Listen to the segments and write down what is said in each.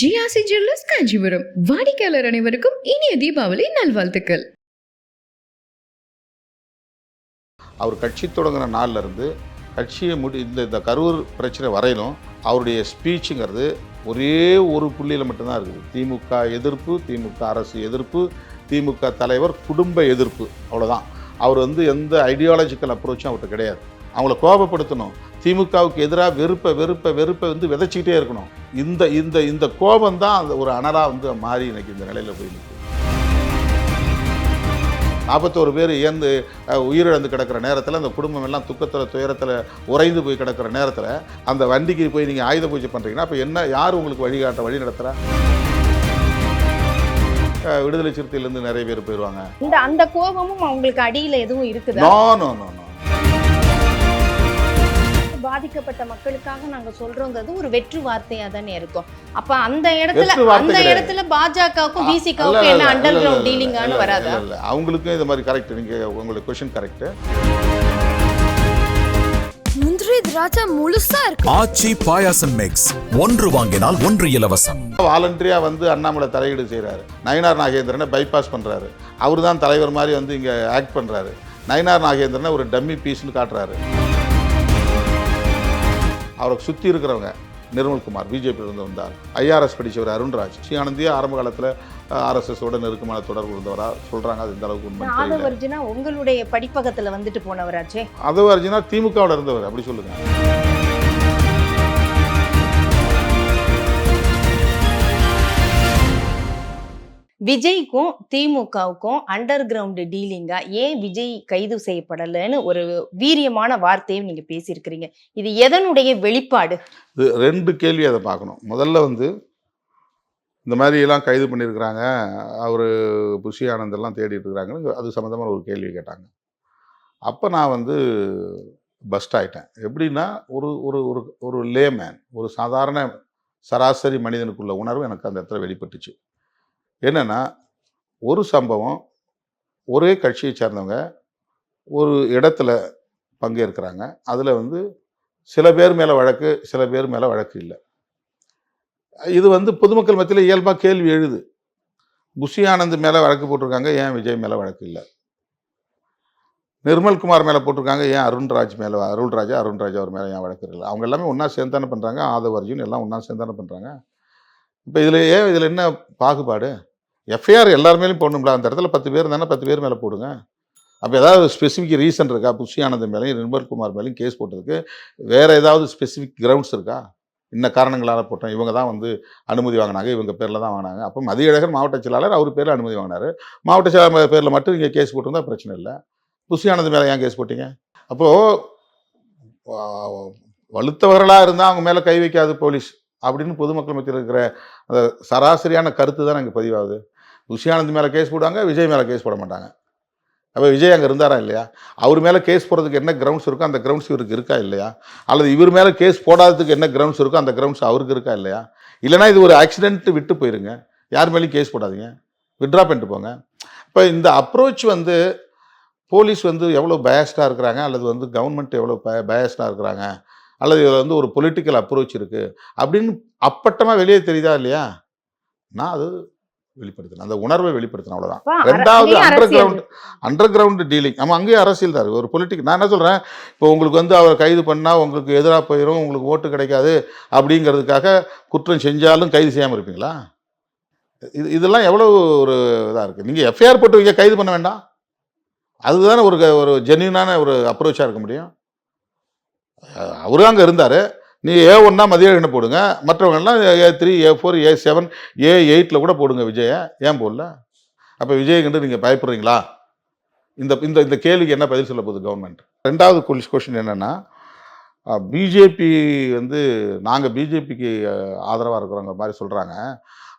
GRC jewellers Kanchipuram வாடிக்கையாளர் அனைவருக்கும் இனிய தீபாவளி நல்வாழ்த்துக்கள். அவர் கட்சி தொடங்கின நாளில் இருந்து கட்சியை முடி இந்த இந்த கரூர் பிரச்சனை வரையிலும் அவருடைய ஸ்பீச்சுங்கிறது ஒரே ஒரு புள்ளியில் மட்டும்தான் இருக்குது. திமுக எதிர்ப்பு திமுக அரசு எதிர்ப்பு திமுக தலைவர் குடும்ப எதிர்ப்பு. அவ்வளோதான் அவர் வந்து எந்த ஐடியாலஜிக்கல் அப்ரோச்சும் அவர்கிட்ட கிடையாது. அவங்கள கோபப்படுத்தணும். திமுகவுக்கு எதிராக வெறுப்பை வெறுப்பை வெறுப்பை வந்து விதைச்சிக்கிட்டே இருக்கணும். இந்த இந்த இந்த கோபம் தான் அந்த ஒரு அனலாக வந்து மாறி இன்னைக்கு இந்த நிலையில் போய் நிற்குது நாற்பத்தோரு பேர் இயந்து உயிரிழந்து கிடக்கிற நேரத்தில் அந்த குடும்பம் எல்லாம் துக்கத்தில் துயரத்தில் உறைந்து போய் கிடக்கிற நேரத்தில் அந்த வண்டிக்கு போய் நீங்கள் ஆயுத பூஜை பண்ணுறீங்கன்னா அப்போ என்ன யார் உங்களுக்கு வழிகாட்ட வழி நடத்துகிறா விடுதலை சிறுத்தையிலேருந்து நிறைய பேர் போயிடுவாங்க இந்த அந்த கோபமும் அவங்களுக்கு அடியில எதுவும் இருக்குதா? நோ நோ நோ நோ பாதிக்கப்பட்ட மக்களுக்காக நாங்க சொல்றோங்கிறது ஒரு வெற்று வார்த்தையா தானே இருக்கும். அப்ப அந்த இடத்துல அந்த. இடத்துல பாஜகவுக்கும் பிசிகாவுக்கும் என்ன அண்டர் கிரவுண்ட் டீலிங்கானு வராதா. அவங்களுக்கும் இது மாதிரி கரெக்ட் நீங்கள் உங்களுக்கு கொஷின் கரெக்ட் முந்திரி திராட்சை முழுசா இருக்கு. ஆச்சி பாயாசம் மிக்ஸ் ஒன்று வாங்கினால் ஒன்று இலவசம். வாலண்டரியாக வந்து அண்ணாமலை தலையீடு செய்கிறாரு நயினார் நாகேந்திரனை பைபாஸ் பண்ணுறாரு அவர் தான் தலைவர் மாதிரி வந்து இங்கே ஆக்ட் பண்ணுறாரு நயினார் நாகேந்திரனை ஒரு டம்மி பீஸ்னு காட்டுறாரு. அவரை சுற்றி இருக்கிறவங்க நிர்மல்குமார் பிஜேபியிலிருந்து வந்தார். ஐஆர்எஸ் படித்தவர் அருண்ராஜ் ஸ்ரீ ஆனந்தியே ஆரம்ப காலத்தில் ஆர்எஸ்எஸோட நெருக்கமான தொடர்பு இருந்தவரா சொல்கிறாங்க அது இந்த அளவுக்கு உண்மை ஆதவர்ஜுனா உங்களுடைய படிப்பகத்துல வந்துட்டு போனவராச்சே அதோ அர்ஜுனா திமுகவில் இருந்தவர் அப்படி சொல்லுங்கள் விஜய்க்கும் திமுகவுக்கும் அண்டர் கிரவுண்டு டீலிங்கா ஏன் விஜய் கைது செய்யப்படலைன்னு ஒரு வீரியமான வார்த்தையும் நீங்க பேசியிருக்கிறீங்க. இது எதனுடைய வெளிப்பாடு? ரெண்டு கேள்வி அதை பார்க்கணும். முதல்ல வந்து இந்த மாதிரி எல்லாம் கைது பண்ணியிருக்கிறாங்க அவர் புஷி ஆனந்தெல்லாம் தேடிட்டு இருக்கிறாங்கன்னு அது சம்மந்தமான ஒரு கேள்வி கேட்டாங்க. அப்போ நான் வந்து பஸ்ட் ஆகிட்டேன் எப்படின்னா ஒரு ஒரு ஒரு ஒரு லேமேன் ஒரு சாதாரண சராசரி மனிதனுக்குள்ள உணர்வு எனக்கு அந்த இடத்துல வெளிப்பட்டுச்சு. என்னென்னா ஒரு சம்பவம் ஒரே கட்சியை சேர்ந்தவங்க ஒரு இடத்துல பங்கேற்கிறாங்க. அதில் வந்து சில பேர் மேலே வழக்கு சில பேர் மேலே வழக்கு இல்லை. இது வந்து பொதுமக்கள் மத்தியில் இயல்பாக கேள்வி எழுது. குஷி ஆனந்த் மேலே வழக்கு போட்டிருக்காங்க ஏன் விஜய் மேலே வழக்கு இல்லை? நிர்மல்குமார் மேலே போட்டிருக்காங்க ஏன் அருண்ராஜ் மேலே அருள்ராஜா அருண்ராஜ் அவர் மேலே ஏன் வழக்கு இல்லை? அவங்க எல்லாமே ஒன்றா சேர்ந்தானே பண்ணுறாங்க ஆதவ அர்ஜுன் எல்லாம் ஒன்றா சேர்ந்தானே பண்ணுறாங்க இப்போ இதில் ஏன் இதில் என்ன பாகுபாடு? எஃப்ஐஆர் எல்லார் மேலேயும் போடணும்ல அந்த இடத்துல பத்து பேர் தானே பத்து பேர் மேலே போடுங்க. அப்போ ஏதாவது ஸ்பெசிஃபிக் ரீசன் இருக்கா? புஷி ஆனந்த் மேலேயும் நிர்மல்குமார் மேலேயும் கேஸ் போட்டதுக்கு வேறு ஏதாவது ஸ்பெசிஃபிக் கிரவுண்ட்ஸ் இருக்கா? இன்ன காரணங்களால் போட்டோம்? இவங்க தான் வந்து அனுமதி வாங்கினாங்க இவங்க பேரில் தான் வாங்கினாங்க. அப்போ மதியழகர் மாவட்ட செயலாளர் அவர் பேரில் அனுமதி வாங்கினாரு. மாவட்ட செயலாளர் பேரில் மட்டும் இங்கே கேஸ் போட்டிருந்தா பிரச்சனை இல்லை. புஷி ஆனந்த் மேலே ஏன் கேஸ் போட்டீங்க? அப்போது வலுத்தவர்களாக இருந்தால் அவங்க மேலே கை வைக்காது போலீஸ். அப்படின்னு பொதுமக்கள் மத்தியில் இருக்கிற அந்த சராசரியான கருத்து தான் எனக்கு பதிவாகுது. புஷி மேலே கேஸ் போடுவாங்க விஜய் மேலே கேஸ் போட மாட்டாங்க. அப்போ விஜய் அங்கே இருந்தாரா இல்லையா? அவர் மேலே கேஸ் போடுறதுக்கு என்ன கிரவுண்ட்ஸ் இருக்கோ அந்த கிரவுண்ட்ஸ் இவருக்கு இருக்கா இல்லையா? அல்லது இவர் மேலே கேஸ் போடாததுக்கு என்ன கிரவுண்ட்ஸ் இருக்கோ அந்த கிரவுண்ட்ஸ் அவருக்கு இருக்கா இல்லையா? இல்லைனா இது ஒரு ஆக்சிடென்ட் விட்டு போயிருங்க. யார் மேலேயும் கேஸ் போடாதீங்க. விட்ரா பண்ணிட்டு போங்க. இப்போ இந்த அப்ரோச் வந்து போலீஸ் வந்து எவ்வளோ பயஸ்டாக இருக்கிறாங்க அல்லது வந்து கவர்மெண்ட் எவ்வளோ பய பயஸ்டாக இருக்கிறாங்க? அல்லது இதில் வந்து ஒரு பொலிட்டிக்கல் அப்ரோச் இருக்குது அப்படின்னு அப்பட்டமாக வெளியே தெரியுதா இல்லையா? நான் அது வெளிப்படுத்தினேன் அந்த உணர்வை வெளிப்படுத்தினேன் அவ்வளோதான் ரெண்டாவது underground underground dealing ஆமாம் அங்கேயும் அரசியல் தான். ஒரு பொலிட்டிக் நான் என்ன சொல்கிறேன் இப்போ உங்களுக்கு வந்து அவர் கைது பண்ணால் உங்களுக்கு எதிராக போயிடும் உங்களுக்கு ஓட்டு கிடைக்காது அப்படிங்கிறதுக்காக குற்றம் செஞ்சாலும் கைது செய்யாமல் இருப்பீங்களா? இது இதெல்லாம் எவ்வளோ ஒரு இதாக இருக்குது நீங்கள் எஃப்ஐஆர் போட்டு வைக்க கைது பண்ண வேண்டாம். அதுதானே ஒரு ஒரு ஜென்யூனான ஒரு அப்ரோச்சாக இருக்க முடியும். அவரும் அங்கே இருந்தார். நீ ஏ ஒன்னா மதிய என்ன போடுங்க. மற்றவங்கெல்லாம் A three A four A seven A எயிட்டில் கூட போடுங்க விஜயை. ஏன் போடல? அப்போ விஜய் கண்டு நீங்கள் பயப்படுறீங்களா? இந்த இந்த இந்த கேள்விக்கு என்ன பதில் சொல்ல போகுது கவர்மெண்ட் ரெண்டாவது கொஷின் என்னென்னா பிஜேபி வந்து நாங்கள் பிஜேபிக்கு ஆதரவாக இருக்கிறோங்கிற மாதிரி சொல்கிறாங்க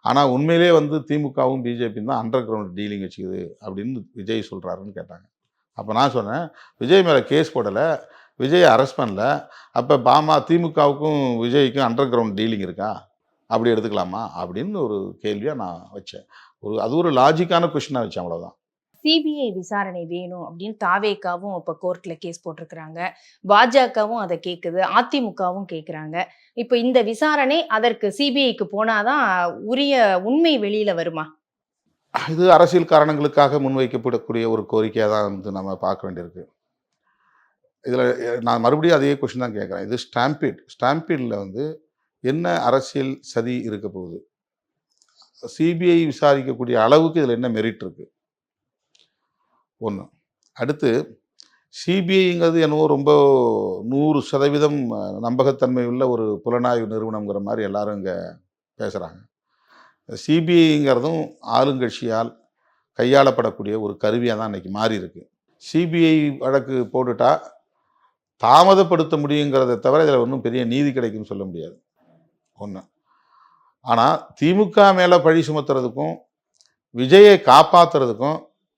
ஆனால் உண்மையிலே வந்து திமுகவும் பிஜேபியும் தான் அண்டர் கிரவுண்ட் டீலிங் வச்சுக்குது அப்படின்னு விஜய் சொல்கிறாருன்னு கேட்டாங்க. அப்போ நான் சொன்னேன் விஜய் மேலே கேஸ் போடலை. விஜய் அரெஸ்ட் பண்ணல. அப்போ பாமா திமுகவுக்கும் விஜய்க்கும் அண்டர் கிரவுண்ட் டீலிங் இருக்கா? அப்படி எடுத்துக்கலாமா? அப்படின்னு ஒரு கேள்வியாக நான் வச்சேன். ஒரு அது ஒரு லாஜிக்கான கொஷினாக வச்சேன் அவ்வளோதான் சிபிஐ விசாரணை வேணும் அப்படின்னு தாவேக்காவும் இப்ப கோர்ட்ல கேஸ் போட்டிருக்கிறாங்க. பாஜகவும் அதை கேக்குது அதிமுகவும் கேக்குறாங்க. இப்ப இந்த விசாரணை அதற்கு சிபிஐக்கு போனாதான் உரிய உண்மை வெளியில வருமா? இது அரசியல் காரணங்களுக்காக முன்வைக்கப்படக்கூடிய ஒரு கோரிக்கையாக தான் வந்து நம்ம பார்க்க வேண்டியிருக்கு. இதில் நான் மறுபடியும் அதே கொஷின் தான் கேட்குறேன். இது ஸ்டாம்பீட் ஸ்டாம்பீடில் வந்து என்ன அரசியல் சதி இருக்க போகுது? சிபிஐ விசாரிக்கக்கூடிய அளவுக்கு இதில் என்ன மெரிட் இருக்குது ஒன்று அடுத்து சிபிஐங்கிறது என்னவோ ரொம்ப நூறு சதவீதம் நம்பகத்தன்மை உள்ள ஒரு புலனாய்வு நிறுவனங்கிற மாதிரி எல்லாரும் இங்கே பேசுகிறாங்க சிபிஐங்கிறதும் ஆளுங்கட்சியால் கையாளப்படக்கூடிய ஒரு கருவியாக தான் இன்றைக்கி மாறி இருக்குது சிபிஐ வழக்கு போட்டுட்டா தாமதப்படுத்த முடியுங்கிறத தவிர இதில் ஒன்றும் பெரிய நீதி கிடைக்கும்னு சொல்ல முடியாது. ஒன்று ஆனால் திமுக மேலே பழி சுமத்துறதுக்கும் விஜயை காப்பாற்றுறதுக்கும்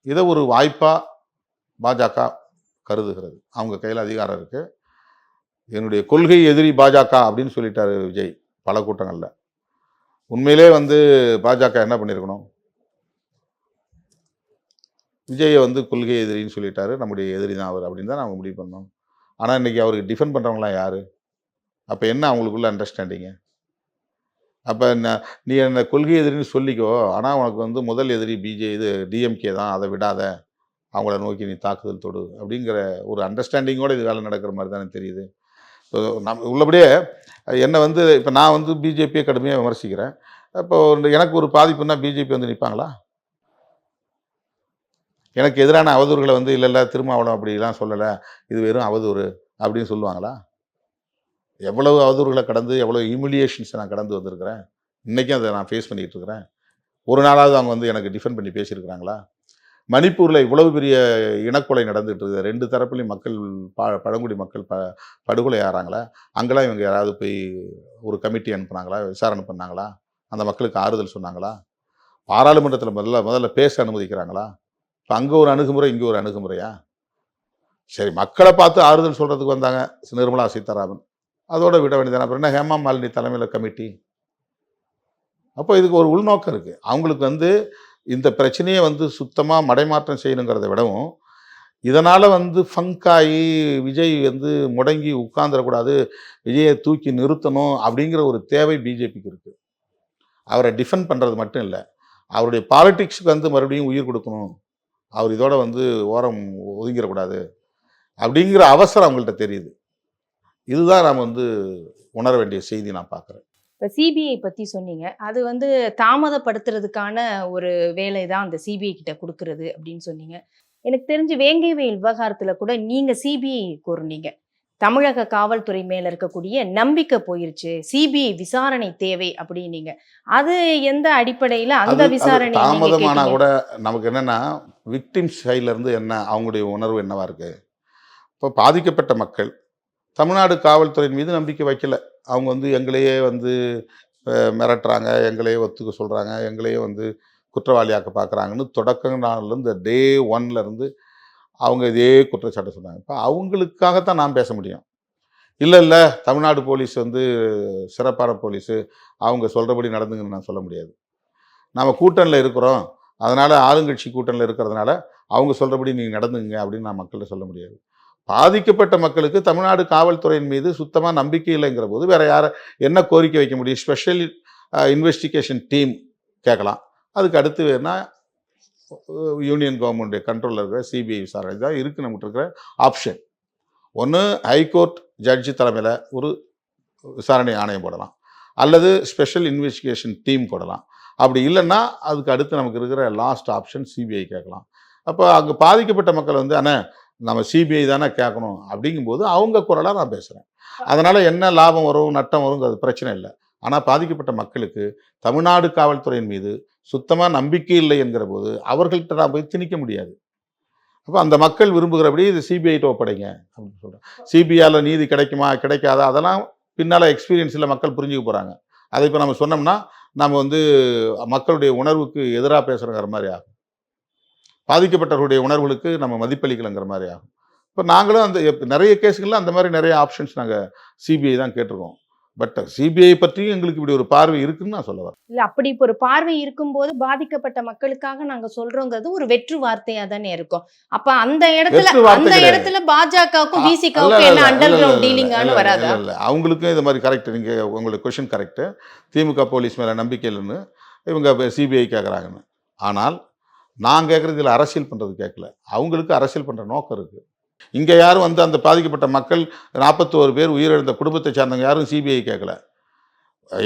இதை ஒரு வாய்ப்பாக பாஜக கருதுகிறது. அவங்க கையில் அதிகாரம் இருக்குது என்னுடைய கொள்கை எதிரி பாஜக அப்படின்னு சொல்லிட்டாரு விஜய் பல கூட்டங்களில். உண்மையிலே வந்து பாஜக என்ன பண்ணியிருக்கணும் விஜயை வந்து கொள்கை எதிரின்னு சொல்லிட்டாரு. நம்முடைய எதிரி தான் அவர் அப்படின்னு தான் நம்ம முடிவு பண்ணோம். ஆனால் இன்றைக்கி அவருக்கு டிஃபெண்ட் பண்ணுறவங்களாம் யார்? அப்போ என்ன அவங்களுக்குள்ள அண்டர்ஸ்டாண்டிங்கு அப்போ என்ன நீ என்ன கொள்கை எதிரின்னு சொல்லிக்கோ. ஆனால் உனக்கு வந்து முதல் எதிரி பிஜே இது டிஎம்கே தான். அதை விடாத. அவங்கள நோக்கி நீ தாக்குதல் தொடு அப்படிங்கிற ஒரு அண்டர்ஸ்டாண்டிங்கோட இது வேலை நடக்கிற மாதிரி தானே தெரியுது. இப்போ நம் உள்ளபடியே என்னை வந்து இப்போ நான் வந்து பிஜேபியை கடுமையாக விமர்சிக்கிறேன். இப்போ எனக்கு ஒரு பாதிப்புன்னா பிஜேபி வந்து நிற்பாங்களா எனக்கு எதிரான அவதூறுகளை வந்து இல்லை இல்லை திருமாவளம் அப்படிலாம் சொல்லலை. இது வெறும் அவதூறு அப்படின்னு சொல்லுவாங்களா? எவ்வளவு அவதூறுகளை கடந்து எவ்வளோ ஹியூமிலியேஷன்ஸை நான் கடந்து வந்திருக்கிறேன். இன்றைக்கும் அதை நான் ஃபேஸ் பண்ணிகிட்டு இருக்கிறேன். ஒரு நாளாவது அவங்க வந்து எனக்கு டிஃபெண்ட் பண்ணி பேசியிருக்கிறாங்களா? மணிப்பூரில் இவ்வளவு பெரிய இனக்கொலை நடந்துட்டு இருக்குது. ரெண்டு தரப்புலையும் மக்கள் ப பழங்குடி மக்கள் ப படுகொலை ஆகிறாங்களா அங்கெல்லாம் இவங்க யாராவது போய் ஒரு கமிட்டி அனுப்புனாங்களா? விசாரணை பண்ணாங்களா? அந்த மக்களுக்கு ஆறுதல் சொன்னாங்களா? பாராளுமன்றத்தில் முதல்ல முதல்ல பேச அனுமதிக்கிறாங்களா? இப்போ அங்கே ஒரு அணுகுமுறை இங்கே ஒரு அணுகுமுறையா? சரி மக்களை பார்த்து ஆறுதல் சொல்கிறதுக்கு வந்தாங்க நிர்மலா சீதாராமன். அதோட விட வேண்டியதான அப்புறம் என்ன ஹேமா மாலினி தலைமையில் கமிட்டி? அப்போ இதுக்கு ஒரு உள்நோக்கம் இருக்குது அவங்களுக்கு வந்து இந்த பிரச்சனையை வந்து சுத்தமாக மடைமாற்றம் செய்யணுங்கிறத விடவும் இதனால் வந்து ஃபங்காயி விஜய் வந்து முடங்கி உட்காந்துடக்கூடாது விஜயை தூக்கி நிறுத்தணும் அப்படிங்கிற ஒரு தேவை பிஜேபிக்கு இருக்குது அவரை டிஃபெண்ட் பண்ணுறது மட்டும் இல்லை அவருடைய பாலிட்டிக்ஸுக்கு வந்து மறுபடியும் உயிர் கொடுக்கணும். அவர் இதோட வந்து ஓரம் ஒதுங்கிடக்கூடாது அப்படிங்கிற அவசரம் அவங்கள்ட்ட தெரியுது. இதுதான் நாம் வந்து உணர வேண்டிய செய்தி நான் பார்க்குறேன். இப்ப சிபிஐ பத்தி சொன்னீங்க. அது வந்து தாமதப்படுத்துறதுக்கான ஒரு வேலை தான் அந்த சிபிஐ கிட்ட கொடுக்கறது அப்படின்னு சொன்னீங்க. எனக்கு தெரிஞ்சு வேங்கை வயல் விவகாரத்துல கூட நீங்க சிபிஐ கூறுனீங்க தமிழக காவல்துறை மேல இருக்கக்கூடிய நம்பிக்கை போயிருச்சு. சிபிஐ விசாரணை தேவை அப்படின்னீங்க. அது எந்த அடிப்படையில அந்த விசாரணை தாமதமானா? கூட நமக்கு என்னன்னா விக்டிம்ஸ் சைட்லேருந்து என்ன அவங்களுடைய உணர்வு என்னவா இருக்குது இப்போ பாதிக்கப்பட்ட மக்கள் தமிழ்நாடு காவல்துறையின் மீது நம்பிக்கை வைக்கல. அவங்க வந்து எங்களையே வந்து மிரட்டுறாங்க எங்களையே ஒத்துக்க சொல்கிறாங்க எங்களையே வந்து குற்றவாளியாக்க பார்க்குறாங்கன்னு தொடக்க நாள்லேருந்து டே ஒன்லேருந்து அவங்க இதே குற்றச்சாட்டு சொன்னாங்க. இப்போ அவங்களுக்காகத்தான் நான் பேச முடியும். இல்லை இல்லை தமிழ்நாடு போலீஸ் வந்து சிறப்பான போலீஸு அவங்க சொல்கிறபடி நடந்துங்கன்னு நான் சொல்ல முடியாது. நாம் கூட்டணியில் இருக்கிறோம். அதனால் ஆளுங்கட்சி கூட்டணியில் இருக்கிறதுனால அவங்க சொல்கிறபடி நீங்கள் நடந்துங்க அப்படின்னு நான் மக்கள்கிட்ட சொல்ல முடியாது. பாதிக்கப்பட்ட மக்களுக்கு தமிழ்நாடு காவல்துறையின் மீது சுத்தமாக நம்பிக்கை இல்லைங்கிற போது வேற யாரை என்ன கோரிக்கை வைக்க முடியும்? ஸ்பெஷல் இன்வெஸ்டிகேஷன் டீம் கேட்கலாம். அதுக்கு அடுத்து வேணா யூனியன் கவர்மெண்ட் கண்ட்ரோலில் இருக்கிற சிபிஐ விசாரணை. தான் இருக்குது நம்மகிட்ட இருக்கிற ஆப்ஷன் ஒன்று ஹைகோர்ட் ஜட்ஜி தலைமையில் ஒரு விசாரணை ஆணையம் போடலாம். அல்லது ஸ்பெஷல் இன்வெஸ்டிகேஷன் டீம் போடலாம். அப்படி இல்லைன்னா அதுக்கு அடுத்து நமக்கு இருக்கிற லாஸ்ட் ஆப்ஷன் சிபிஐ கேட்கலாம். அப்போ அங்கே பாதிக்கப்பட்ட மக்கள் வந்து அண்ணே நம்ம சிபிஐ தானே கேட்கணும். அப்படிங்கும்போது அவங்க குரலாக நான் பேசுகிறேன் அதனால் என்ன லாபம் வரும் நட்டம் வரும் அது பிரச்சனை இல்லை. ஆனால் பாதிக்கப்பட்ட மக்களுக்கு தமிழ்நாடு காவல்துறையின் மீது சுத்தமாக நம்பிக்கை இல்லை என்கிற போது அவர்கள்ட்ட நான் போய் திணிக்க முடியாது. அப்போ அந்த மக்கள் விரும்புகிறபடி இது சிபிஐட்ட ஒப்படைங்க அப்படின்னு சொல்கிறேன் சிபிஐயில் நீதி கிடைக்குமா கிடைக்காதா? அதெல்லாம் பின்னால் எக்ஸ்பீரியன்ஸில் மக்கள் புரிஞ்சுக்க போகிறாங்க அதை இப்போ நம்ம சொன்னோம்னா நம்ம வந்து மக்களுடைய உணர்வுக்கு எதிராக பேசுகிறங்கிற மாதிரி ஆகும். பாதிக்கப்பட்டவர்களுடைய உணர்வுகளுக்கு நம்ம மதிப்பளிக்கலைங்கிற மாதிரி ஆகும். இப்போ நாங்களும் அந்த நிறைய கேஸுகளில் அந்த மாதிரி நிறைய ஆப்ஷன்ஸ் நாங்கள் சிபிஐ தான் கேட்டிருக்கோம். பட் சிபிஐ பற்றியும் எங்களுக்கு இப்படி ஒரு பார்வை இருக்குன்னு நான் சொல்ல வரேன். இல்ல அப்படி இப்ப ஒரு பார்வை இருக்கும்போது பாதிக்கப்பட்ட மக்களுக்காக நாங்க சொல்றோங்கிறது ஒரு வெற்று வார்த்தையா தானே இருக்கும். அப்ப அந்த இடத்துல அந்த. இடத்துல பாஜகவுக்கும் பிசிகாவுக்கும் என்ன அண்டர் கிரவுண்ட் இல்ல, வராதா? இல்ல. அவங்களுக்கும் இது மாதிரி கரெக்ட் நீங்க உங்களுக்கு கொஷின் கரெக்ட் திமுக போலீஸ் மேல நம்பிக்கை இல்லைன்னு இவங்க சிபிஐ கேட்குறாங்கன்னு ஆனால் நான் கேட்குறது இதில் அரசியல் பண்ணுறது கேட்கல அவங்களுக்கு அரசியல் பண்ணுற நோக்கம் இருக்குது இங்கே யாரும் வந்து அந்த பாதிக்கப்பட்ட மக்கள் நாற்பத்தோரு பேர் உயிரிழந்த குடும்பத்தை சார்ந்தவங்க யாரும் சிபிஐ கேட்கல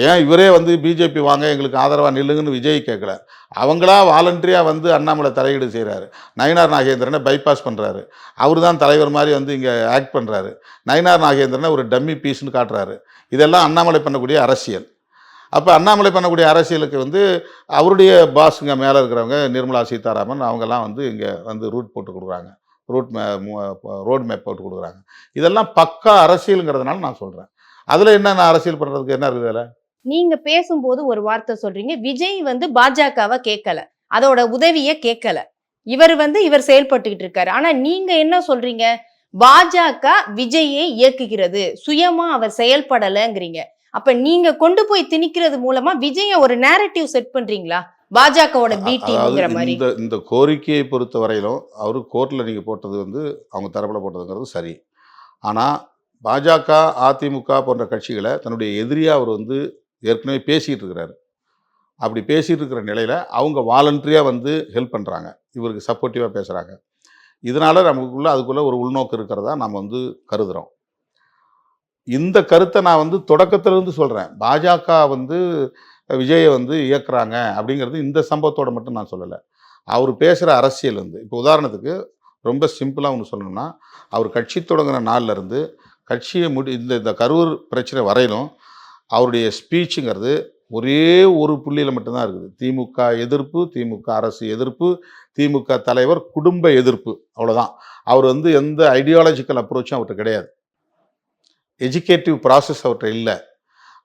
ஏன் இவரே வந்து பிஜேபி வாங்க எங்களுக்கு ஆதரவாக நில்லுங்கன்னு விஜய் கேட்கல அவங்களா வாலண்டரியாக வந்து அண்ணாமலை தலையீடு செய்கிறாரு நயினார் நாகேந்திரனை பைபாஸ் பண்ணுறாரு அவர் தான் தலைவர் மாதிரி வந்து இங்கே ஆக்ட் பண்ணுறாரு நயினார் நாகேந்திரனை ஒரு டம்மி பீஸ்னு காட்டுறாரு. இதெல்லாம் அண்ணாமலை பண்ணக்கூடிய அரசியல். அப்போ அண்ணாமலை பண்ணக்கூடிய அரசியலுக்கு வந்து அவருடைய பாஸுங்க மேலே இருக்கிறவங்க நிர்மலா சீதாராமன் அவங்கெல்லாம் வந்து இங்கே வந்து ரூட் போட்டு கொடுக்குறாங்க. ரூட் மே ரோடு மேப் போட்டு கொடுக்குறாங்க. இதெல்லாம் பக்கா அரசியலுங்கிறதுனால நான் சொல்கிறேன் அதில் என்ன நான் அரசியல் பண்ணுறதுக்கு என்ன இருக்குது அதில்? நீங்க பேசும்போது ஒரு வார்த்தை சொல்றீங்க. விஜய் வந்து பாஜகவை கேட்கல அதோட உதவிய கேட்கல இவர் வந்து இவர் செயல்பட்டுக்கிட்டு இருக்காரு. ஆனா நீங்க என்ன சொல்றீங்க? பாஜக விஜயை இயக்குகிறது. சுயமா அவர் செயல்படலைங்கிறீங்க. அப்ப நீங்க கொண்டு போய் திணிக்கிறது மூலமா விஜய ஒரு நேரட்டிவ் செட் பண்றீங்களா? பாஜகவோட பி டீம்ங்கிற மாதிரி. இந்த இந்த கோரிக்கையை பொறுத்த வரையிலும் அவர் கோர்ட்டில் நீங்கள் போட்டது வந்து அவங்க தரப்பில் போட்டதுங்கிறது சரி. ஆனால் பாஜக அதிமுக போன்ற கட்சிகளை தன்னுடைய எதிரியாக அவர் வந்து ஏற்கனவே பேசிகிட்டு இருக்கிறாரு. அப்படி பேசிகிட்டு இருக்கிற நிலையில் அவங்க வாலண்டரியாக வந்து ஹெல்ப் பண்ணுறாங்க இவருக்கு சப்போர்ட்டிவாக பேசுகிறாங்க இதனால் நமக்குள்ளே அதுக்குள்ளே ஒரு உள்நோக்கம் இருக்கிறதா நம்ம வந்து கருதுகிறோம் இந்த கருத்தை நான் வந்து தொடக்கத்திலிருந்து சொல்கிறேன் பாஜக வந்து விஜயை வந்து இயக்குறாங்க அப்படிங்கிறது இந்த சம்பவத்தோட மட்டும் நான் சொல்லலை. அவர் பேசுகிற அரசியல் வந்து இப்போ உதாரணத்துக்கு ரொம்ப சிம்பிளாக ஒன்று சொல்லணும்னா அவர் கட்சி தொடங்கின நாள்லேருந்து கட்சியை முடி இந்த இந்த கரூர் பிரச்சனை வரையிலும் அவருடைய ஸ்பீச்சுங்கிறது ஒரே ஒரு புள்ளியில் மட்டும்தான் இருக்குது. திமுக எதிர்ப்பு திமுக அரசு எதிர்ப்பு திமுக தலைவர் குடும்ப எதிர்ப்பு அவ்வளோதான் அவர் வந்து எந்த ஐடியாலஜிக்கல் அப்ரோச்சும் அவர்கிட்ட கிடையாது. எஜுகேட்டிவ் ப்ராசஸ் அவர்கிட்ட இல்லை.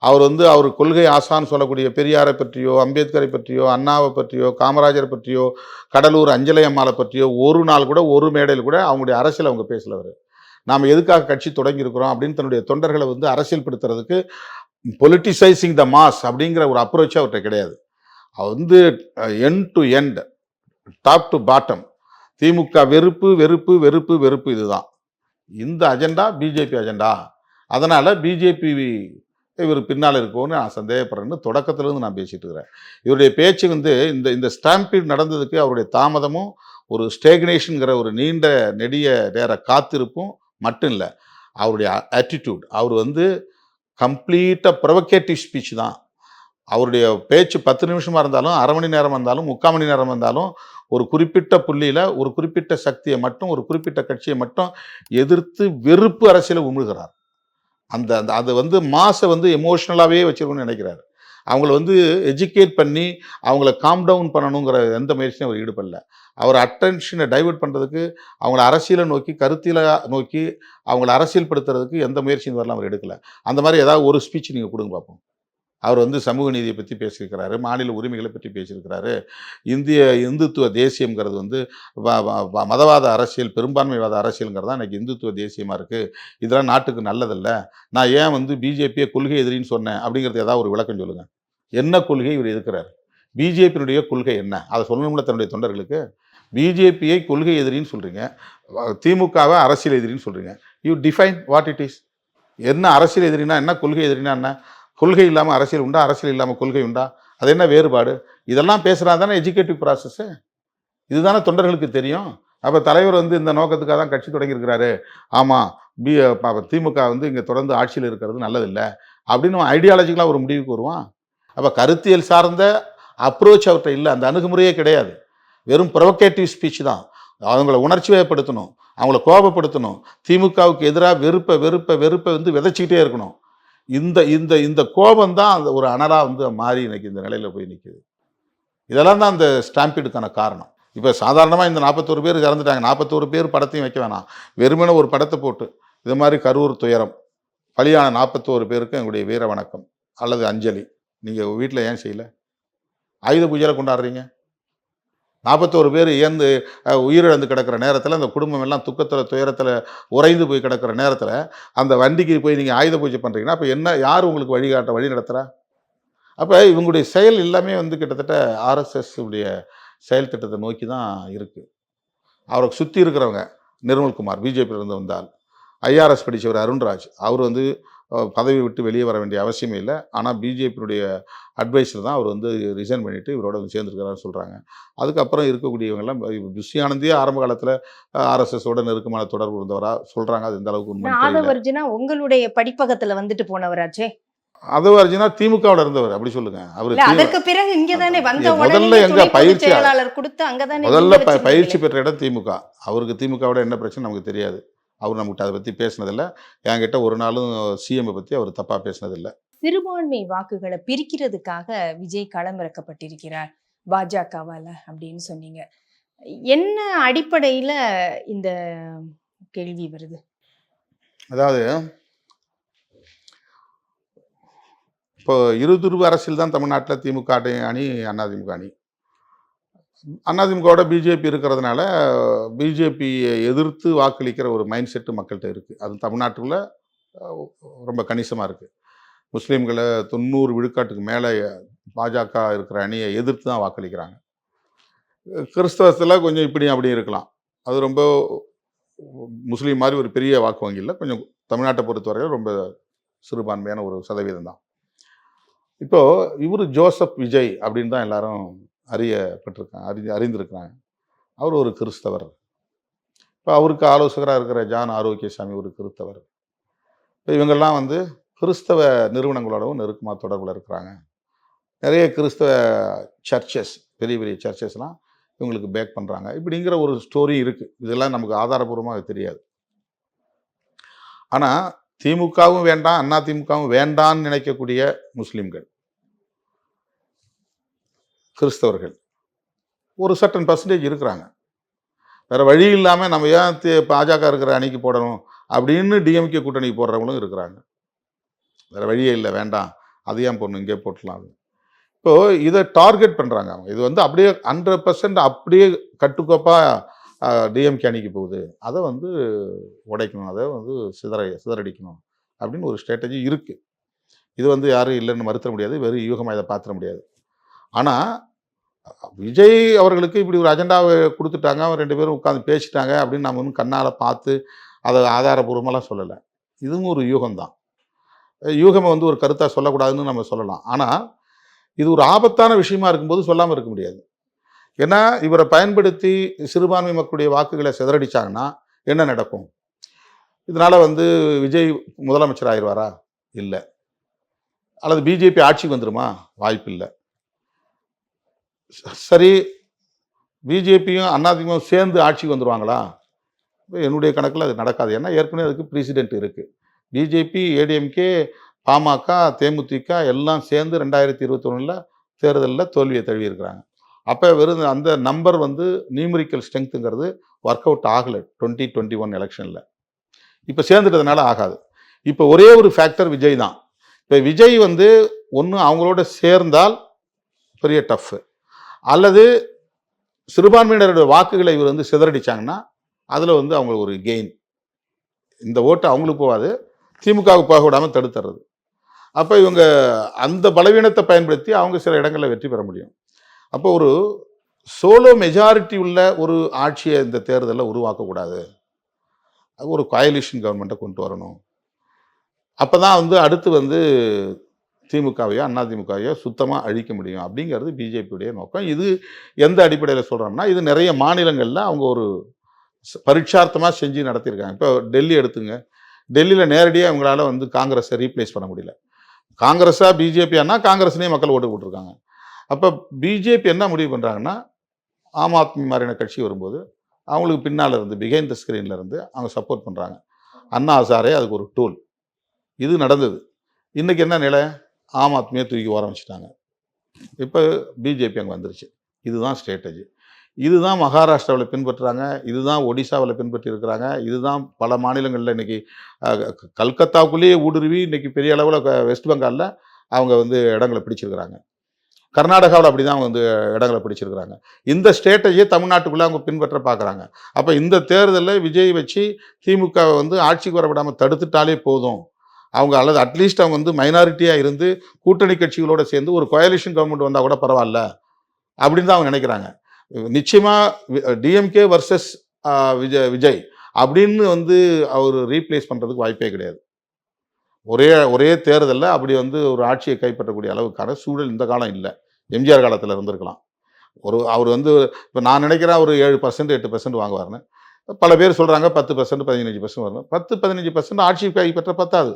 அவர் வந்து அவர் கொள்கை ஆசான்னு சொல்லக்கூடிய பெரியாரை பற்றியோ அம்பேத்கரை பற்றியோ அண்ணாவை பற்றியோ காமராஜரை பற்றியோ கடலூர் அஞ்சலையம்மாளை பற்றியோ ஒரு நாள் கூட ஒரு மேடையில் கூட அவங்களுடைய அரசியல் அவங்க பேசலவர். நாம் எதுக்காக கட்சி தொடங்கியிருக்கிறோம் அப்படின்னு தன்னுடைய தொண்டர்களை வந்து அரசியல்படுத்துறதுக்கு பொலிட்டிசைசிங் த மாஸ் அப்படிங்கிற ஒரு அப்ரோச் அவர்கிட்ட கிடையாது. அவர் வந்து end to end top to bottom DMK வெறுப்பு வெறுப்பு வெறுப்பு வெறுப்பு இதுதான். இந்த அஜெண்டா பிஜேபி அஜெண்டா அதனால் பிஜேபி இவர் பின்னால் இருக்கும்னு நான் சந்தேகப்படுறேன்னு தொடக்கத்திலேருந்து நான் பேசிட்டு இருக்கிறேன். இவருடைய பேச்சு வந்து இந்த இந்த ஸ்டாம்பீட் நடந்ததுக்கு அவருடைய தாமதமும் ஒரு ஸ்டேக்னேஷனுங்கிற ஒரு நீண்ட நெடிய நேர காத்திருப்பும் மட்டும் இல்லை. அவருடைய ஆட்டிடியூட் அவர் வந்து கம்ப்ளீட்டாக ப்ரொவகேட்டிவ் ஸ்பீச் தான். அவருடைய பேச்சு பத்து நிமிஷமாக இருந்தாலும் அரை மணி நேரம் இருந்தாலும் முக்கால் மணி நேரம் இருந்தாலும் ஒரு குறிப்பிட்ட புள்ளியில் ஒரு குறிப்பிட்ட சக்தியை மட்டும் ஒரு குறிப்பிட்ட கட்சியை மட்டும் எதிர்த்து வெறுப்பு அரசியலை உமிழ்கிறார். அந்த அந்த அது வந்து மாஸை வந்து எமோஷ்னலாகவே வச்சிருக்கணும்னு நினைக்கிறாரு. அவங்கள வந்து எஜுகேட் பண்ணி அவங்கள காம் டவுன் பண்ணணுங்கிற எந்த முயற்சியும் அவர் ஈடுபடல. அவர் அட்டென்ஷனை டைவர்ட் பண்ணுறதுக்கு அவங்கள அரசியலை நோக்கி கருத்தில நோக்கி அவங்கள அரசியல் படுத்துறதுக்கு எந்த முயற்சியும் வரலாம் அவர் எடுக்கலை. அந்த மாதிரி ஏதாவது ஒரு ஸ்பீச் நீங்கள் கொடுங்க பார்ப்போம் அவர் வந்து சமூக நீதியை பற்றி பேசியிருக்கிறாரு மாநில உரிமைகளை பற்றி பேசியிருக்கிறாரு. இந்திய இந்துத்துவ தேசியங்கிறது வந்து வ- வ- வ- மதவாத அரசியல் பெரும்பான்மைவாத அரசியலுங்கிறது தான் எனக்கு இந்துத்துவ தேசியமாக இருக்குது இதெல்லாம் நாட்டுக்கு நல்லதில்ல. நான் ஏன் வந்து பிஜேபியை கொள்கை எதிரின்னு சொன்னேன் அப்படிங்கிறது ஏதாவது ஒரு விளக்கம் சொல்லுங்கள் என்ன கொள்கை இவர் எதிர்க்கிறார்? பிஜேபியினுடைய கொள்கை என்ன? அதை சொல்லணும்ல தன்னுடைய தொண்டர்களுக்கு. பிஜேபியை கொள்கை எதிரின்னு சொல்கிறீங்க திமுகவை அரசியல் எதிரின்னு சொல்கிறீங்க you define what it is என்ன அரசியல் எதிரினா என்ன? கொள்கை எதிரினா என்ன? கொள்கை இல்லாமல் அரசியல் உண்டா? அரசியல் இல்லாமல் கொள்கை உண்டா? அது என்ன வேறுபாடு? இதெல்லாம் பேசுகிறா தானே எஜுகேட்டிவ் ப்ராசஸ்ஸு? இதுதானே தொண்டர்களுக்கு தெரியும். அப்போ தலைவர் வந்து இந்த நோக்கத்துக்காக தான் கட்சி தொடங்கியிருக்கிறாரு. ஆமாம் பி திமுக வந்து இங்கே தொடர்ந்து ஆட்சியில் இருக்கிறது நல்லதில்லை அப்படின்னு ஐடியாலஜிக்கலாக ஒரு முடிவுக்கு வருவான். அப்போ கருத்தியல் சார்ந்த அப்ரோச் அவர்கிட்ட இல்லை. அந்த அணுகுமுறையே கிடையாது. வெறும் ப்ரொவகேட்டிவ் ஸ்பீச் தான். அவங்கள உணர்ச்சி வயப்படுத்தணும் அவங்கள கோபப்படுத்தணும். திமுகவுக்கு எதிராக வெறுப்பை வெறுப்பை வெறுப்பை வந்து விதைச்சிக்கிட்டே இருக்கணும். இந்த இந்த இந்த கோபம் தான் அந்த ஒரு அனலாக வந்து மாறி இன்னைக்கு இந்த நிலையில் போய் நிற்குது இதெல்லாம் தான் அந்த ஸ்டாம்பீடுக்கான காரணம். இப்போ சாதாரணமாக இந்த நாற்பத்தோரு பேர் இறந்துட்டாங்க. நாற்பத்தோரு பேர் படத்தையும் வைக்க வேணாம். வெறுமனே ஒரு படத்தை போட்டு இது மாதிரி கரூர் துயரம் பலியான நாற்பத்தோரு பேருக்கு எங்களுடைய வீர வணக்கம் அல்லது அஞ்சலி. நீங்கள் வீட்டில் ஏன் செய்யலை? ஆயுத பூஜையில் கொண்டாடுறீங்க? நாற்பத்தோரு பேர் இயந்து உயிரிழந்து கிடக்கிற நேரத்தில் அந்த குடும்பம் எல்லாம் துக்கத்தில் துயரத்தில் உறைந்து போய் கிடக்கிற நேரத்தில் அந்த வண்டிக்கு போய் நீங்கள் ஆயுத பூஜை பண்ணுறீங்கன்னா அப்போ என்ன யார் உங்களுக்கு வழிகாட்ட வழி நடத்துகிறா அப்போ இவங்களுடைய செயல் எல்லாமே வந்து கிட்டத்தட்ட ஆர்எஸ்எஸ் உடைய செயல் திட்டத்தை நோக்கி தான் இருக்குது அவருக்கு சுற்றி இருக்கிறவங்க நிர்மல்குமார் பிஜேபியிலிருந்து வந்தால் ஐஆர்எஸ் படித்தவர் அருண்ராஜ் அவர் வந்து பதவி விட்டு வெளியே வர வேண்டிய அவசியமே இல்லை. ஆனால் பிஜேபியினுடைய அட்வைஸர் தான் அவர் வந்து ரிசைன் பண்ணிவிட்டு இவரோட வந்து சேர்ந்துருக்கிறாருன்னு சொல்கிறாங்க அதுக்கப்புறம் இருக்கக்கூடியவங்கெல்லாம் புஷி ஆனந்தே ஆரம்ப காலத்தில் ஆர்எஸ்எஸோட நெருக்கமான தொடர்பு இருந்தவரா சொல்கிறாங்க அது இந்த அளவுக்கு உண்மை உங்களுடைய படிப்பகத்துல வந்துட்டு போனவராச்சே? அதுவர்ஜினா திமுகவில் இருந்தவர் அப்படி சொல்லுங்க. அவர் அதற்கு பிறகு இங்கதானே வந்த ஏ, உடனே முதல்ல எங்க பயிற்சி- செயலாளர் கொடுத்து அங்கதானே முதல்ல. பயிற்சி பெற்ற இடம் திமுக. அவருக்கு திமுகவோட என்ன பிரச்சனை நமக்கு தெரியாது. அவர் நம்மகிட்ட அதை பற்றி பேசினதில்ல. என்கிட்ட ஒரு நாளும் சிஎம்ஐ பற்றி அவர் தப்பாக பேசினதில்லை. சிறுபான்மை வாக்குகளை பிரிக்கிறதுக்காக விஜய் களமிறக்கப்பட்டிருக்கிறார். பாஜகவால அப்படின்னு சொன்னீங்க. என்ன அடிப்படையில இந்த கேள்வி வருது? அதாவது இப்போ இருதுருவ அரசியல் தான் தமிழ்நாட்டில் திமுக அணி- அணி அதிமுக அணி. அதிமுகவோட பிஜேபி இருக்கிறதுனால பிஜேபியை எதிர்த்து வாக்களிக்கிற ஒரு மைண்ட் செட்டு மக்கள்கிட்ட இருக்குது அது தமிழ்நாட்டுக்குள்ளே ரொம்ப கணிசமாக இருக்குது முஸ்லீம்களை தொண்ணூறு விழுக்காட்டுக்கு மேலே பாஜக இருக்கிற அணியை எதிர்த்து தான் வாக்களிக்கிறாங்க. கிறிஸ்தவத்தில் கொஞ்சம் இப்படி அப்படி இருக்கலாம். அது ரொம்ப முஸ்லீம் மாதிரி ஒரு பெரிய வாக்கு வங்கியில் கொஞ்சம் தமிழ்நாட்டை பொறுத்தவரையில் ரொம்ப சிறுபான்மையான ஒரு சதவீதம் தான். இப்போது இவர் ஜோசப் விஜய் அப்படின்னு தான் எல்லாரும் அறியப்பட்டிருக்காங்க அறி அறிந்திருக்கிறாங்க. அவர் ஒரு கிறிஸ்தவர். இப்போ அவருக்கு ஆலோசகராக இருக்கிற ஜான் ஆரோக்கியசாமி ஒரு கிறிஸ்தவர். இப்போ இவங்கெல்லாம் வந்து கிறிஸ்தவ நிறுவனங்களோடவும் நெருக்கமாக தொடர்பில் இருக்கிறாங்க. நிறைய கிறிஸ்தவ சர்ச்சஸ் பெரிய பெரிய சர்ச்சஸ்லாம் இவங்களுக்கு பேக் பண்ணுறாங்க இப்படிங்கிற ஒரு ஸ்டோரி இருக்குது இதெல்லாம் நமக்கு ஆதாரபூர்வமாக தெரியாது. ஆனால் திமுகவும் வேண்டாம் அண்ணா திமுகவும் வேண்டான்னு நினைக்கக்கூடிய முஸ்லீம்கள் கிறிஸ்தவர்கள். ஒரு சர்டன் பர்சன்டேஜ் இருக்கிறாங்க. வேறு வழி இல்லாமல் நம்ம ஏன் பாஜக இருக்கிற அணிக்கு போடணும் அப்படின்னு டிஎம்கே கூட்டணிக்கு போடுறவங்களும் இருக்கிறாங்க. வேறு வழியே இல்லை வேண்டாம். அது ஏன் போடணும்? இங்கே போட்டலாம் இப்போது இதை டார்கெட் பண்ணுறாங்க அவங்க. இது வந்து அப்படியே ஹண்ட்ரட் பர்சன்ட் அப்படியே கட்டுக்கோப்பாக டிஎம்கே அணிக்கு போகுது. அதை வந்து உடைக்கணும். அதை வந்து சிதற சிதறடிக்கணும் அப்படின்னு ஒரு ஸ்ட்ராட்டஜி இருக்குது இது வந்து யாரும் இல்லைன்னு மறுத்த முடியாது. வெறும் யூகமாக இதை பார்த்துட முடியாது. ஆனால் விஜய் அவர்களுக்கு இப்படி ஒரு அஜெண்டாவை கொடுத்துட்டாங்க. அவங்க ரெண்டு பேரும் உட்காந்து பேசிட்டாங்க அப்படின்னு நம்ம இன்னும் கண்ணால் பார்த்து அதை ஆதாரபூர்வமெல்லாம் சொல்லலை. இதுவும் ஒரு யூகம்தான் யூகமை வந்து ஒரு கருத்தாக சொல்லக்கூடாதுன்னு நம்ம சொல்லலாம். ஆனால் இது ஒரு ஆபத்தான விஷயமா இருக்கும்போது சொல்லாமல் இருக்க முடியாது. ஏன்னா இவரை பயன்படுத்தி சிறுபான்மை மக்களுடைய வாக்குகளை சிதறடிச்சாங்கன்னா என்ன நடக்கும்? இதனால் வந்து விஜய் முதலமைச்சர் ஆயிடுவாரா? இல்லை. அல்லது பிஜேபி ஆட்சிக்கு வந்துருமா? வாய்ப்பு இல்லை சரி பிஜேபியும் அதிமுகவும் சேர்ந்து ஆட்சிக்கு வந்துடுவாங்களா என்னுடைய கணக்கில் அது நடக்காது. ஏன்னா ஏற்கனவே அதுக்கு ப்ரீசிடென்ட் இருக்குது பிஜேபி ஏடிஎம்கே பாமக தேமுதிக எல்லாம் சேர்ந்து ரெண்டாயிரத்தி இருபத்தொன்னில் தேர்தலில் தோல்வியை தழுவியிருக்கிறாங்க. அப்போ வெறும் அந்த நம்பர் வந்து நியூமரிக்கல் ஸ்ட்ரென்த்துங்கிறது ஒர்க் அவுட் ஆகலை டுவெண்ட்டி டுவெண்ட்டி ஒன் எலெக்ஷனில் இப்போ சேர்ந்துட்டதுனால ஆகாது. இப்போ ஒரே ஒரு ஃபேக்டர் விஜய் தான். இப்போ விஜய் வந்து ஒன்று அவங்களோட சேர்ந்தால் பெரிய டஃப் அல்லது சிறுபான்மையினருடைய வாக்குகளை இவர் வந்து சிதறடிச்சாங்கன்னா அதில் வந்து அவங்களுக்கு ஒரு கெயின் இந்த ஓட்டு அவங்களுக்கு போகாது திமுகவுக்கு போக விடாமல் தடுத்துறது. அப்போ இவங்க அந்த பலவீனத்தை பயன்படுத்தி அவங்க சில இடங்களில் வெற்றி பெற முடியும். அப்போ ஒரு சோலோ மெஜாரிட்டி உள்ள ஒரு ஆட்சியை இந்த தேர்தலில் உருவாக்கக்கூடாது. அது ஒரு கோயலிஷன் கவர்மெண்ட்டை கொண்டு வரணும். அப்போ தான் வந்து அடுத்து வந்து திமுகவையோ அதிமுகவையோ சுத்தமாக அழிக்க முடியும் அப்படிங்கிறது பிஜேபியுடைய நோக்கம். இது எந்த அடிப்படையில் சொல்கிறோம்னா இது நிறைய மாநிலங்களில் அவங்க ஒரு பரீட்சார்த்தமாக செஞ்சு நடத்தியிருக்காங்க. இப்போ டெல்லி எடுத்துங்க. டெல்லியில் நேரடியாக அவங்களால வந்து காங்கிரஸை ரீப்ளேஸ் பண்ண முடியல. காங்கிரஸாக பிஜேபியானா காங்கிரஸ்லேயே மக்கள் ஓட்டு போட்டிருக்காங்க. அப்போ பிஜேபி என்ன முடிவு பண்ணுறாங்கன்னா ஆம் ஆத்மி மாதிரியான கட்சி வரும்போது அவங்களுக்கு பின்னால் இருந்து பிகைண்ட் த ஸ்க்ரீனில் இருந்து அவங்க சப்போர்ட் பண்ணுறாங்க அண்ணா ஹசாரே அதுக்கு ஒரு டூல் இது நடந்தது. இன்றைக்கி என்ன நிலை? ஆம் ஆத்மியை தூக்கி ஓரம் வச்சுட்டாங்க. இப்போ பிஜேபி அங்கே வந்துருச்சு. இதுதான் ஸ்ட்ராட்டஜி இதுதான் மகாராஷ்டிராவில் பின்பற்றுறாங்க. இதுதான் ஒடிசாவில் பின்பற்றி இருக்கிறாங்க இதுதான் பல மாநிலங்களில் இன்னைக்கு கல்கத்தாவுக்குள்ளேயே ஊடுருவி இன்றைக்கி பெரிய அளவில் வெஸ்ட் பெங்காலில் அவங்க வந்து இடங்களை பிடிச்சிருக்கிறாங்க. கர்நாடகாவில் அப்படி தான் வந்து இடங்களை பிடிச்சிருக்கிறாங்க. இந்த ஸ்ட்ராட்டஜியை தமிழ்நாட்டுக்குள்ளே அவங்க பின்பற்ற பார்க்குறாங்க அப்போ இந்த தேர்தலில் விஜய் வச்சு திமுகவை வந்து ஆட்சிக்கு வர விடாமல் தடுத்துட்டாலே போதும். அவங்க அல்லது அட்லீஸ்ட் அவங்க வந்து மைனாரிட்டியாக இருந்து கூட்டணி கட்சிகளோடு சேர்ந்து ஒரு கோயலிஷன் கவர்மெண்ட் வந்தால் கூட பரவாயில்ல அப்படின்னு தான் அவங்க நினைக்கிறாங்க. நிச்சயமாக டிஎம்கே வர்சஸ் விஜய் விஜய் அப்படின்னு வந்து அவர் ரீப்ளேஸ் பண்ணுறதுக்கு வாய்ப்பே கிடையாது. ஒரே ஒரே தேர்தலில் அப்படி வந்து ஒரு ஆட்சியை கைப்பற்றக்கூடிய அளவுக்கான சூழல் இந்த காலம் இல்லை. எம்ஜிஆர் காலத்தில் இருந்திருக்கலாம். ஒரு அவர் வந்து இப்போ நான் நினைக்கிறேன் ஒரு ஏழு பர்சன்ட் எட்டு பர்சன்ட் வாங்குவார்னு பல பேர் சொல்கிறாங்க பத்து பர்சன்ட் பதினஞ்சு பர்சன்ட் வரணும் பத்து பதினஞ்சு பர்சன்ட் ஆட்சி கைப்பற்ற பத்தாது.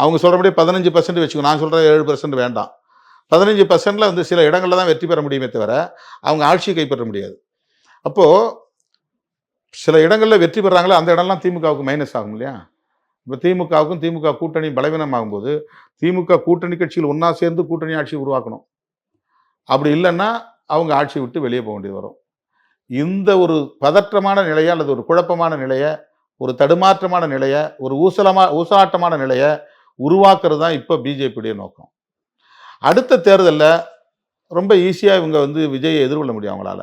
அவங்க சொல்கிறபடி பதினஞ்சு பர்சன்ட் வச்சுக்கோ. நான் சொல்கிற ஏழு பர்சன்ட் வேண்டாம். பதினஞ்சு பர்சன்டில் வந்து சில இடங்களில் தான் வெற்றி பெற முடியுமே தவிர அவங்க ஆட்சியை கைப்பற்ற முடியாது. அப்போது சில இடங்களில் வெற்றி பெறாங்களோ அந்த இடம்லாம் திமுகவுக்கு மைனஸ் ஆகும் இல்லையா? இப்போ திமுகவுக்கும் திமுக கூட்டணி பலவீனமாகும்போது திமுக கூட்டணி கட்சிகள் ஒன்றா சேர்ந்து கூட்டணி ஆட்சி உருவாக்கணும். அப்படி இல்லைன்னா அவங்க ஆட்சி விட்டு வெளியே போக வேண்டியது வரும். இந்த ஒரு பதற்றமான நிலையை அல்லது ஒரு குழப்பமான நிலையை ஒரு தடுமாற்றமான நிலையை ஒரு ஊசலமா ஊசலாட்டமான நிலையை உருவாக்குறது தான் இப்போ பிஜேபியுடைய நோக்கம். அடுத்த தேர்தலில் ரொம்ப ஈஸியாக இவங்க வந்து விஜயை எதிர்கொள்ள முடியும் அவங்களால.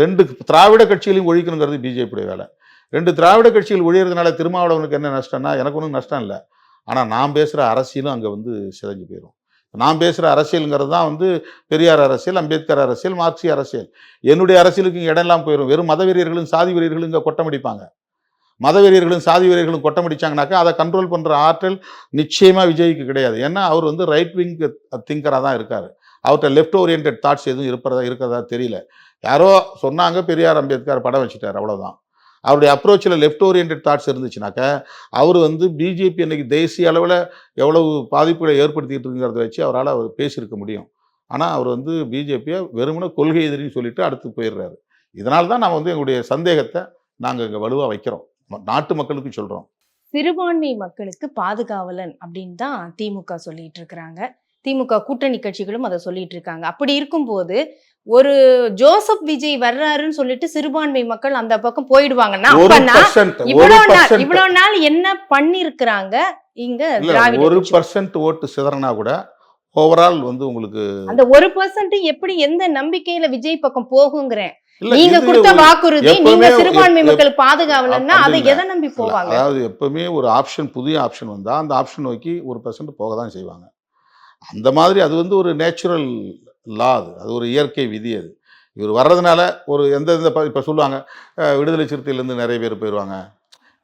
ரெண்டு திராவிட கட்சிகளையும் ஒழிக்கணுங்கிறது பிஜேபியுடைய வேலை. ரெண்டு திராவிட கட்சிகள் ஒழியறதுனால திருமாவளவனுக்கு என்ன நஷ்டம்னா எனக்கு ஒன்றும் நஷ்டம் இல்லை. ஆனால் நான் பேசுகிற அரசியலும் அங்கே வந்து சிதைஞ்சு போயிடும் நான் பேசுகிற அரசியலுங்கிறது தான் வந்து பெரியார் அரசியல் அம்பேத்கர் அரசியல் மார்க்சிய அரசியல். என்னுடைய அரசியலுக்கு இங்கே இடம் இல்லாமல் போயிடும் வெறும் மத வெறியர்களும் சாதி வெறியர்களும் இங்கே கொட்டமடிப்பாங்க. மத வெறியர்களும் சாதி வெறியர்களும் கொட்டமடிச்சாங்கனாக்கா அதை கண்ட்ரோல் பண்ணுற ஆற்றல் நிச்சயமாக விஜய்க்கு கிடையாது. ஏன்னா அவர் வந்து ரைட் விங் திங்கராக தான் இருக்கார். அவர்கிட்ட லெஃப்ட் ஓரியன்ட் தாட்ஸ் எதுவும் இருப்பதா இருக்கிறதா தெரியல. யாரோ சொன்னாங்க பெரியார் அம்பேத்கர் படம் வச்சுட்டார் அவ்வளோதான் அவருடைய அப்ரோச்சில் லெஃப்ட் ஓரியன்ட் தாட்ஸ் இருந்துச்சுனாக்கா அவர் வந்து பிஜேபி இன்னைக்கு தேசிய அளவில் எவ்வளவு பாதிப்புகளை ஏற்படுத்திக்கிட்டு இருக்குங்கிறத வச்சு அவரால் அவர் பேசியிருக்க முடியும். ஆனால் அவர் வந்து பிஜேபியை வெறுமனே கொள்கை எதிரின்னு சொல்லிட்டு அடுத்து போயிடுறாரு. இதனால தான் நான் வந்து எங்களுடைய சந்தேகத்தை நாங்கள் இங்கே வலுவாக வைக்கிறோம். நாட்டு மக்களுக்கு சொல்கிறோம் சிறுபான்மை மக்களுக்கு பாதுகாவலன் அப்படின்னு தான் திமுக சொல்லிட்டு இருக்கிறாங்க. திமுக கூட்டணி கட்சிகளும் அதை சொல்லிட்டு இருக்காங்க. அப்படி இருக்கும்போது ஒரு ஜோசப் விஜய் வர்றாருன்னு சொல்லிட்டு சிறுபான்மை மக்கள் அந்த பக்கம் போயிடுவாங்கன்னா இவ்வளவு நாள் இவ்வளவு நாள் என்ன பண்ணிருக்கிறாங்க இங்க ஒரு. பர்சன்ட் ஓட்டு சிதறனா கூட ஓவரால் வந்து உங்களுக்கு அந்த ஒரு பர்சன்ட் எப்படி எந்த நம்பிக்கையில விஜய் பக்கம் போகுங்கிறேன் நீங்க கொடுத்த வாக்குறுதி நீங்க சிறுபான்மை மக்களுக்கு பாதுகாவலன்னா அதை. எதை நம்பி போவாங்க? அதாவது எப்பவுமே ஒரு ஆப்ஷன் புதிய ஆப்ஷன் வந்தா அந்த ஆப்ஷன் நோக்கி ஒரு பர்சன்ட் போக தான் செய்வாங்க. அந்த மாதிரி அது வந்து ஒரு நேச்சுரல் லா அது. அது ஒரு இயற்கை விதி அது. இவர் வர்றதுனால ஒரு எந்த இப்ப சொல்லுவாங்க விடுதலை சிறுத்தையிலேருந்து நிறைய பேர் போயிடுவாங்க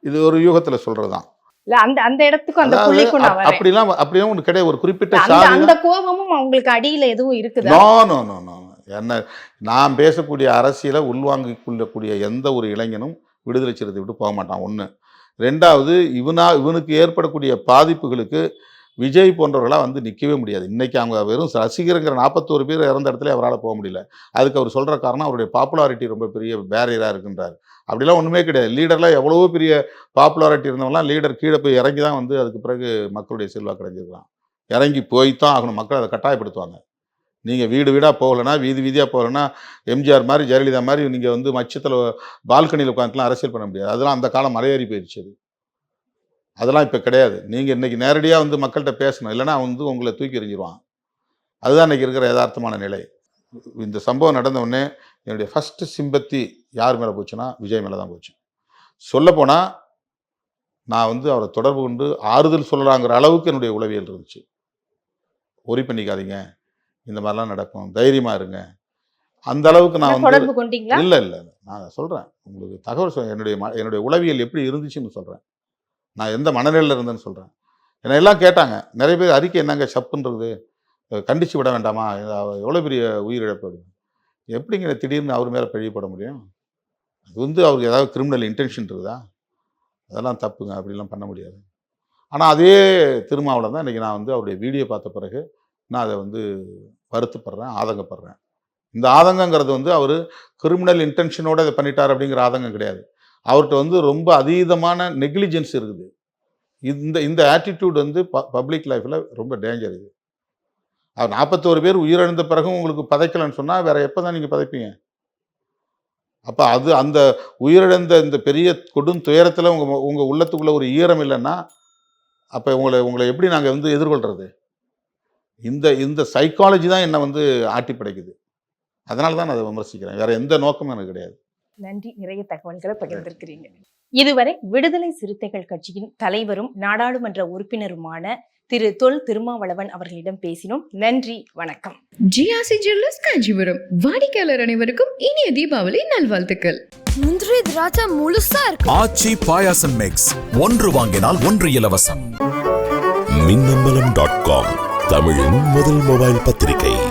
இது ஒரு யூகத்துல சொல்றதுதான். இல்ல அந்த அந்த இடத்துக்கும் அந்த புள்ளிக்கும் நான் வரேன். அப்படிலாம் அப்படிலாம் ஒன்று கிடையாது. ஒரு குறிப்பிட்ட அந்த அந்த கோபமும் அவங்களுக்கு அடியில எதுவும் இருக்குதா? நோ நோ நோ நோ என்ன நான் பேசக்கூடிய அரசியலை உள்வாங்கிக் கொள்ளக்கூடிய எந்த ஒரு இளைஞனும் விடுதலை சிறுத்தை விட்டு போக மாட்டான். ஒன்று ரெண்டாவது இவனா இவனுக்கு ஏற்படக்கூடிய பாதிப்புகளுக்கு விஜய் போன்றவர்களாக வந்து நிற்கவே முடியாது. இன்றைக்கி அவங்க வெறும் ரசிகருங்கிற நாற்பத்தோரு பேர் இறந்த இடத்துல அவரால் போக முடியல. அதுக்கு அவர் சொல்கிற காரணம் அவருடைய பாப்புலாரிட்டி ரொம்ப பெரிய பேரியராக இருக்கின்றார். அப்படிலாம் ஒன்றுமே கிடையாது. லீடர்லாம் எவ்வளவோ பெரிய பாப்புலாரிட்டி இருந்தவங்களாம் லீடர் கீழே போய் இறங்கி தான் வந்து அதுக்கு பிறகு மக்களுடைய செல்வாக்கு அடைஞ்சிருக்கலாம். இறங்கி போய் தான் ஆகணும். மக்கள் அதை கட்டாயப்படுத்துவாங்க. நீங்கள் வீடு வீடாக போகலைன்னா வீதி வீதியாக போகலைன்னா எம்ஜிஆர் மாதிரி ஜெயலலிதா மாதிரி நீங்கள் வந்து மச்சத்தில் பால்கனியில் உட்காந்துலாம் அரசியல் பண்ண முடியாது. அதெல்லாம் அந்த காலம் மலையேறி போயிடுச்சு அது. அதெல்லாம் இப்போ கிடையாது. நீங்கள் இன்னைக்கு நேரடியாக வந்து மக்கள்கிட்ட பேசணும். இல்லைன்னா அவன் வந்து உங்களை தூக்கி எறிஞ்சிருவான். அதுதான் இன்னைக்கு இருக்கிற யதார்த்தமான நிலை. இந்த சம்பவம் நடந்த உடனே என்னுடைய ஃபஸ்ட்டு சிம்பத்தி யார் மேலே போச்சுன்னா விஜய் மேலே தான் போச்சு. சொல்லப்போனால் நான் வந்து அவரை தொடர்பு கொண்டு ஆறுதல் சொல்லலாங்கிற அளவுக்கு என்னுடைய உளவியல் இருந்துச்சு. ஒரி பண்ணிக்காதீங்க. இந்த மாதிரிலாம் நடக்கும். தைரியமா இருங்க. அந்த அளவுக்கு நான் வந்து இல்ல இல்ல நான் சொல்றேன். உங்களுக்கு தகவல் சொல்ல என்னுடைய என்னுடைய உளவியல் எப்படி இருந்துச்சுன்னு சொல்றேன். நான் எந்த மனநிலையில் இருந்தேன்னு சொல்கிறேன் என்னை எல்லாம் கேட்டாங்க. நிறைய பேர் அறிக்கை என்னங்க சப்புன்றது? கண்டித்து கண்டிச்சு விட வேண்டாமா? எவ்வளோ பெரிய உயிரிழப்பு எப்படிங்க திடீர்னு அவர் மேலே பழி முடியும்? அது வந்து அவருக்கு ஏதாவது கிரிமினல் இன்டென்ஷன் இருக்குதா? அதெல்லாம் தப்புங்க. அப்படிலாம் பண்ண முடியாது. ஆனால் அதே திருமாவளம் தான் இன்றைக்கி நான் வந்து அவருடைய வீடியோ பார்த்த பிறகு நான் அதை வந்து வருத்தப்படுறேன் ஆதங்கப்படுறேன். இந்த ஆதங்கங்கிறது வந்து அவர் கிரிமினல் இன்டென்ஷனோடு இதை பண்ணிட்டார் அப்படிங்கிற ஆதங்கம் கிடையாது. அவர்கிட்ட வந்து ரொம்ப அதீதமான நெக்லிஜென்ஸ் இருக்குது. இந்த இந்த ஆட்டிடியூட் வந்து ப பப்ளிக் லைஃப்பில் ரொம்ப டேஞ்சர் இது. அவர் நாற்பத்தோரு பேர் உயிரிழந்த பிறகும் உங்களுக்கு பதைக்கலன்னு சொன்னால் வேற எப்போ தான் நீங்கள் பதைப்பீங்க? அப்போ அது அந்த உயிரிழந்த இந்த பெரிய கொடும் துயரத்தில் உங்கள் உங்கள் உள்ளத்துக்குள்ளே ஒரு ஈரம் இல்லைன்னா அப்போ உங்களை உங்களை எப்படி நாங்கள் வந்து எதிர்கொள்கிறது இந்த இந்த சைக்காலஜி தான் என்னை வந்து ஆட்டி படைக்குது அதனால தான் நான் அதை விமர்சிக்கிறேன். வேறு எந்த நோக்கமும் எனக்கு கிடையாது. நன்றி. நிறைய தகவல்களை பகிர்ந்திருக்கிறீங்க. இதுவரை விடுதலை சிறுத்தைகள் கட்சியின் தலைவரும் நாடாளுமன்ற உறுப்பினருமான திரு தொல் திருமாவளவன் அவர்களிடம் பேசினோம். நன்றி. வணக்கம். GRC jewellers Kanchipuram. வாடிக்கையாளர் அனைவருக்கும் இனிய தீபாவளி நல்வாழ்த்துக்கள். முந்திரி திராட்சை முழுசா இருக்கு. ஆச்சி பாயாசம் மிக்ஸ் ஒன்று வாங்கினால் ஒன்று இலவசம். மின்னம்பலம் டாட் காம் தமிழின் முதல் மொபைல் பத்திரிகை.